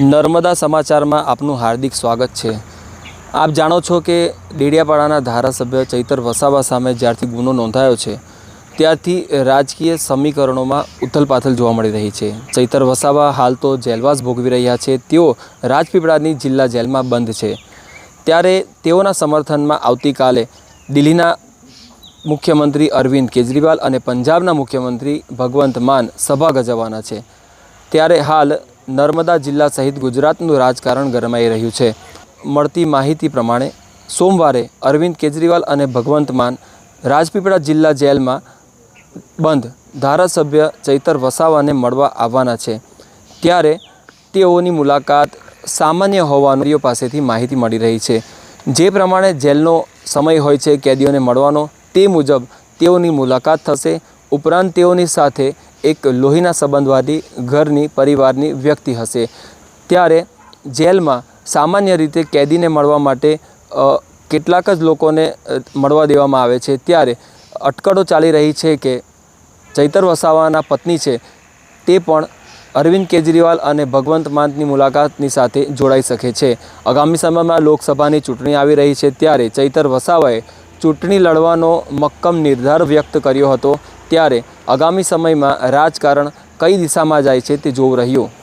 નર્મદા સમાચારમાં આપનું હાર્દિક સ્વાગત છે. આપ જાણો છો કે ડેડિયાપાડાના ધારાસભ્ય ચૈતર વસાવા સામે જ્યારથી ગુનો નોંધાયો છે, ત્યારથી રાજકીય સમીકરણોમાં ઉથલપાથલ જોવા મળી રહી છે. ચૈતર વસાવા હાલ તો જેલવાસ ભોગવી રહ્યા છે, તેઓ રાજપીપળાની જિલ્લા જેલમાં બંધ છે. ત્યારે તેઓના સમર્થનમાં આવતીકાલે દિલ્હીના મુખ્યમંત્રી અરવિંદ કેજરીવાલ અને પંજાબના મુખ્યમંત્રી ભગવંત માન સભા ગજવવાના છે. ત્યારે હાલ નર્મદા જિલ્લા સહિત ગુજરાતનું રાજકારણ ગરમાઈ રહ્યું છે. મળતી માહિતી પ્રમાણે સોમવારે અરવિંદ કેજરીવાલ અને ભગવંત માન રાજપીપળા જિલ્લા જેલમાં બંધ ધારાસભ્ય ચૈતર વસાવાને મળવા આવવાના છે. ત્યારે તેઓની મુલાકાત સામાન્ય હોવાનું પાસેથી માહિતી મળી રહી છે. જે પ્રમાણે જેલનો સમય હોય છે, કેદીઓને મળવાનો તે મુજબ તેઓની મુલાકાત થશે. ઉપરાંત તેઓની સાથે એક લોહીના સંબંધવાદી ઘરની પરિવારની વ્યક્તિ હશે. ત્યારે જેલમાં સામાન્ય રીતે કેદીને મળવા માટે કેટલાક જ લોકોને મળવા દેવામાં આવે છે. ત્યારે અટકળો ચાલી રહી છે કે ચૈતર વસાવાના પત્ની છે તે પણ અરવિંદ કેજરીવાલ અને ભગવંત માનની મુલાકાતની સાથે જોડાઈ શકે છે. આગામી સમયમાં લોકસભાની ચૂંટણી આવી રહી છે ત્યારે ચૈતર વસાવાએ ચૂંટણી લડવાનો મક્કમ નિર્ધાર વ્યક્ત કર્યો હતો. ત્યારે આગામી સમયમાં રાજકારણ કઈ દિશામાં જાય છે તે જોવું રહ્યું.